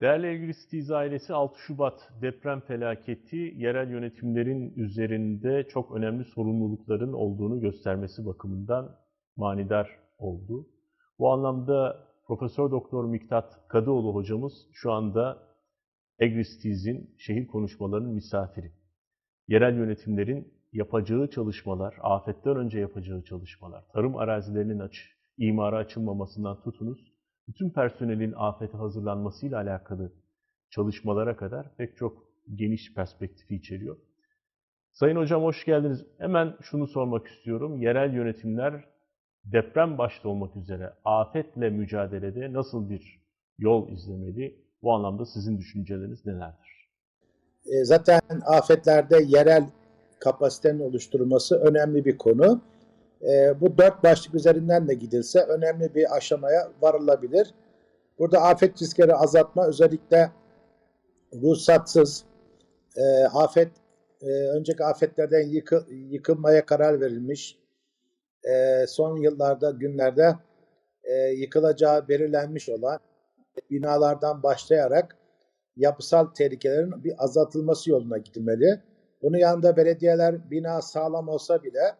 Değerli Egristiz ailesi 6 Şubat deprem felaketi yerel yönetimlerin üzerinde çok önemli sorumlulukların olduğunu göstermesi bakımından manidar oldu. Bu anlamda Profesör Doktor Miktat Kadıoğlu hocamız şu anda Egristiz'in şehir konuşmalarının misafiri. Yerel yönetimlerin yapacağı çalışmalar, afetten önce yapacağı çalışmalar, tarım arazilerinin aç, imara açılmamasından tutunuz, bütün personelin afete hazırlanmasıyla alakalı çalışmalara kadar pek çok geniş perspektifi içeriyor. Sayın Hocam hoş geldiniz. Hemen şunu sormak istiyorum. Yerel yönetimler deprem başta olmak üzere afetle mücadelede nasıl bir yol izlemeli? Bu anlamda sizin düşünceleriniz nelerdir? E, Zaten afetlerde yerel kapasitenin oluşturulması önemli bir konu. E, Bu dört başlık üzerinden de gidilse önemli bir aşamaya varılabilir. Burada afet riskleri azaltma özellikle ruhsatsız e, afet e, önceki afetlerden yıkı, yıkılmaya karar verilmiş e, son yıllarda günlerde e, yıkılacağı belirlenmiş olan binalardan başlayarak yapısal tehlikelerin bir azaltılması yoluna gidilmeli. Bunun yanında belediyeler bina sağlam olsa bile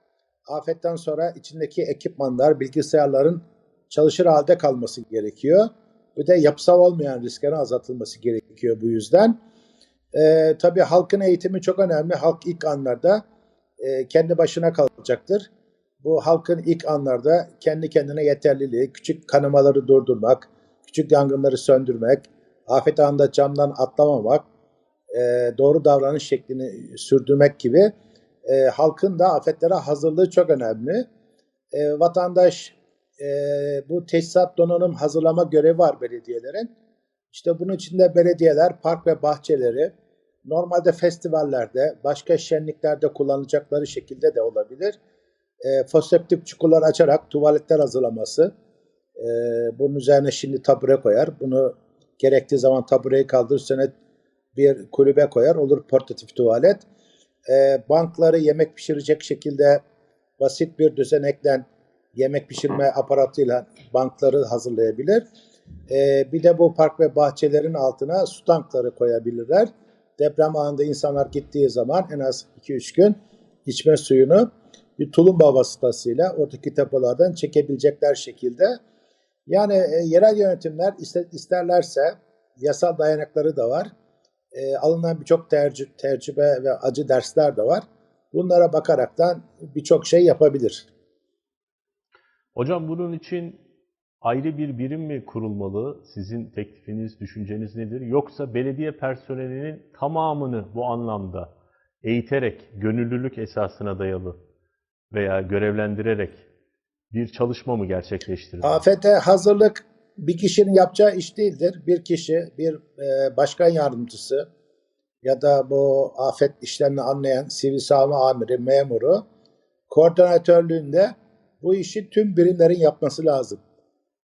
afetten sonra içindeki ekipmanlar, bilgisayarların çalışır halde kalması gerekiyor. Bir de yapısal olmayan risklerin azaltılması gerekiyor bu yüzden. Ee, tabii halkın eğitimi çok önemli. Halk ilk anlarda e, kendi başına kalacaktır. Bu halkın ilk anlarda kendi kendine yeterliliği, küçük kanamaları durdurmak, küçük yangınları söndürmek, afet anında camdan atlamamak, e, doğru davranış şeklini sürdürmek gibi e, halkın da afetlere hazırlığı çok önemli. E, vatandaş e, bu teçhizat donanım hazırlama görevi var belediyelerin. İşte bunun içinde belediyeler park ve bahçeleri normalde festivallerde, başka şenliklerde kullanacakları şekilde de olabilir. E, foseptik çukurlar açarak tuvaletler hazırlaması. E, bunun üzerine şimdi tabure koyar. Bunu gerektiği zaman tabureyi kaldırır, bir kulübe koyar. Olur portatif tuvalet. E, bankları yemek pişirecek şekilde basit bir düzenekten yemek pişirme aparatıyla bankları hazırlayabilir. E, bir de bu park ve bahçelerin altına su tankları koyabilirler. Deprem anında insanlar gittiği zaman en az 2-3 gün içme suyunu bir tulumba vasıtasıyla oradaki depolardan çekebilecekler şekilde. Yani e, yerel yönetimler ister, isterlerse yasal dayanakları da var. E, alınan birçok tercih, tecrübe ve acı dersler de var. Bunlara bakaraktan birçok şey yapabilir. Hocam bunun için ayrı bir birim mi kurulmalı? Sizin teklifiniz, düşünceniz nedir? Yoksa belediye personelinin tamamını bu anlamda eğiterek, gönüllülük esasına dayalı veya görevlendirerek bir çalışma mı gerçekleştirilir? Afete hazırlık bir kişinin yapacağı iş değildir. Bir kişi, bir e, başkan yardımcısı ya da bu afet işlerini anlayan sivil savunma amiri, memuru koordinatörlüğünde bu işi tüm birimlerin yapması lazım.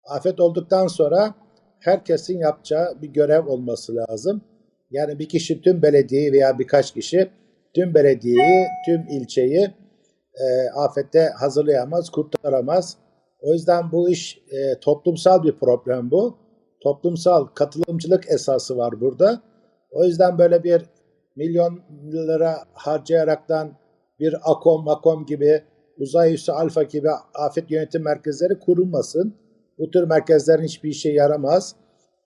Afet olduktan sonra herkesin yapacağı bir görev olması lazım. Yani bir kişi tüm belediyeyi veya birkaç kişi tüm belediyeyi, tüm ilçeyi e, afette hazırlayamaz, kurtaramaz. O yüzden bu iş e, toplumsal bir problem bu. Toplumsal katılımcılık esası var burada. O yüzden böyle bir milyon lira harcayaraktan bir AKOM, MAKOM gibi uzay üssü alfa gibi afet yönetim merkezleri kurulmasın. Bu tür merkezlerin hiçbir işe yaramaz.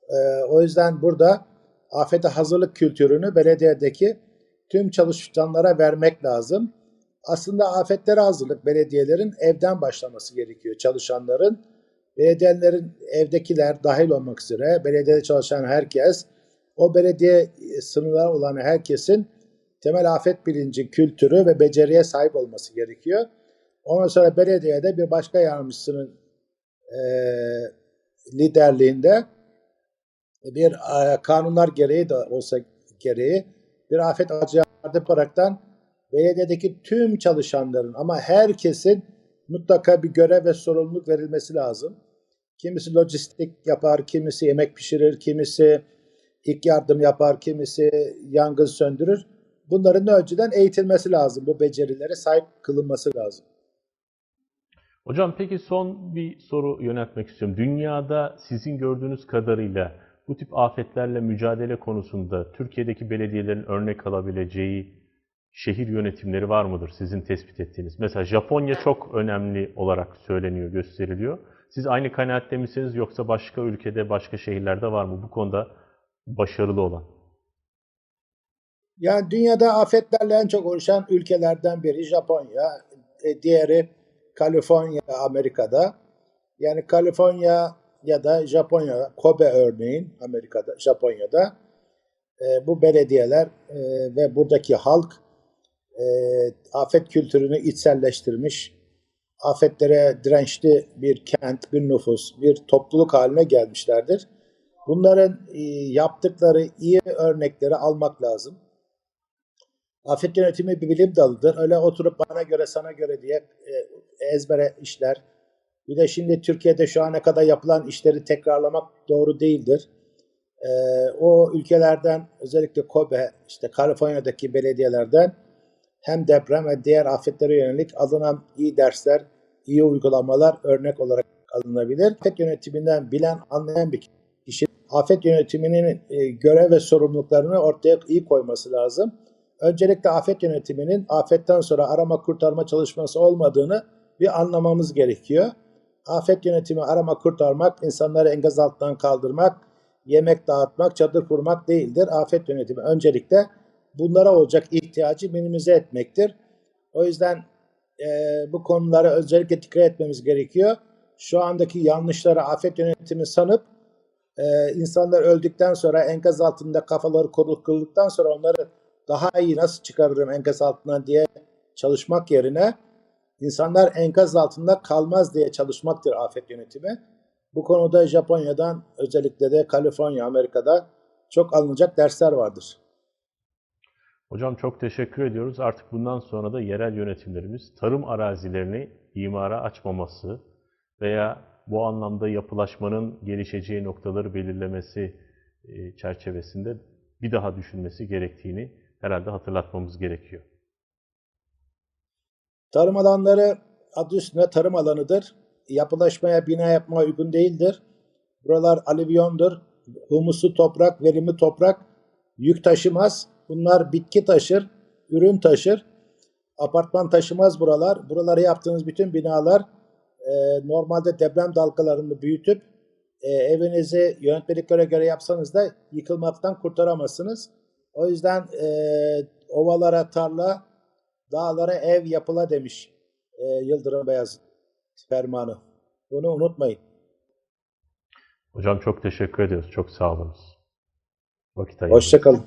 E, o yüzden burada afete hazırlık kültürünü belediyedeki tüm çalışanlara vermek lazım. Aslında afetlere hazırlık belediyelerin evden başlaması gerekiyor çalışanların. Belediyelerin evdekiler dahil olmak üzere belediyede çalışan herkes, o belediye sınırları olan herkesin temel afet bilinci, kültürü ve beceriye sahip olması gerekiyor. Ondan sonra belediyede bir başka yardımcısının e, liderliğinde bir e, kanunlar gereği de olsa gereği bir afet acı yardım yaparaktan belediyedeki tüm çalışanların ama herkesin mutlaka bir görev ve sorumluluk verilmesi lazım. Kimisi lojistik yapar, kimisi yemek pişirir, kimisi ilk yardım yapar, kimisi yangın söndürür. Bunların önceden eğitilmesi lazım. Bu becerilere sahip kılınması lazım. Hocam peki son bir soru yöneltmek istiyorum. Dünyada sizin gördüğünüz kadarıyla bu tip afetlerle mücadele konusunda Türkiye'deki belediyelerin örnek alabileceği şehir yönetimleri var mıdır sizin tespit ettiğiniz? Mesela Japonya çok önemli olarak söyleniyor, gösteriliyor. Siz aynı kanaatte misiniz yoksa başka ülkede, başka şehirlerde var mı bu konuda başarılı olan? Yani dünyada afetlerle en çok uğraşan ülkelerden biri Japonya, e, diğeri Kaliforniya Amerika'da. Yani Kaliforniya ya da Japonya, Kobe örneğin Amerika'da, Japonya'da e, bu belediyeler e, ve buradaki halk e, afet kültürünü içselleştirmiş, afetlere dirençli bir kent, bir nüfus, bir topluluk haline gelmişlerdir. Bunların e, yaptıkları iyi örnekleri almak lazım. Afet yönetimi bir bilim dalıdır. Öyle oturup bana göre sana göre diye e, ezbere işler. Bir de şimdi Türkiye'de şu ana kadar yapılan işleri tekrarlamak doğru değildir. E, o ülkelerden özellikle Kobe, işte Kaliforniya'daki belediyelerden hem deprem ve diğer afetlere yönelik alınan iyi dersler, iyi uygulamalar örnek olarak alınabilir. Afet yönetiminden bilen, anlayan bir kişi afet yönetiminin e, görev ve sorumluluklarını ortaya iyi koyması lazım. Öncelikle afet yönetiminin afetten sonra arama kurtarma çalışması olmadığını bir anlamamız gerekiyor. Afet yönetimi arama kurtarmak, insanları enkaz altından kaldırmak, yemek dağıtmak, çadır kurmak değildir. Afet yönetimi öncelikle bunlara olacak ihtiyacı minimize etmektir. O yüzden e, bu konulara özellikle dikkat etmemiz gerekiyor. Şu andaki yanlışları afet yönetimi sanıp e, insanlar öldükten sonra enkaz altında kafaları kırıldıktan sonra onları daha iyi nasıl çıkarırım enkaz altından diye çalışmak yerine insanlar enkaz altında kalmaz diye çalışmaktır afet yönetimi. Bu konuda Japonya'dan özellikle de Kaliforniya, Amerika'da çok alınacak dersler vardır. Hocam çok teşekkür ediyoruz. Artık bundan sonra da yerel yönetimlerimiz tarım arazilerini imara açmaması veya bu anlamda yapılaşmanın gelişeceği noktaları belirlemesi e, çerçevesinde bir daha düşünmesi gerektiğini herhalde hatırlatmamız gerekiyor. Tarım alanları adı üstünde tarım alanıdır. Yapılaşmaya, bina yapmaya uygun değildir. Buralar alüvyondur. Humuslu toprak, verimli toprak yük taşımaz. Bunlar bitki taşır, ürün taşır. Apartman taşımaz buralar. Buraları yaptığınız bütün binalar e, normalde deprem dalgalarını büyütüp e, evinizi yönetmeliklere göre yapsanız da yıkılmaktan kurtaramazsınız. O yüzden e, ovalara tarla, dağlara ev yapıla demiş e, Yıldırım Beyazıt fermanı. Bunu unutmayın. Hocam çok teşekkür ediyoruz. Çok sağ olunuz. Vakit ayırdınız. Hoşçakalın.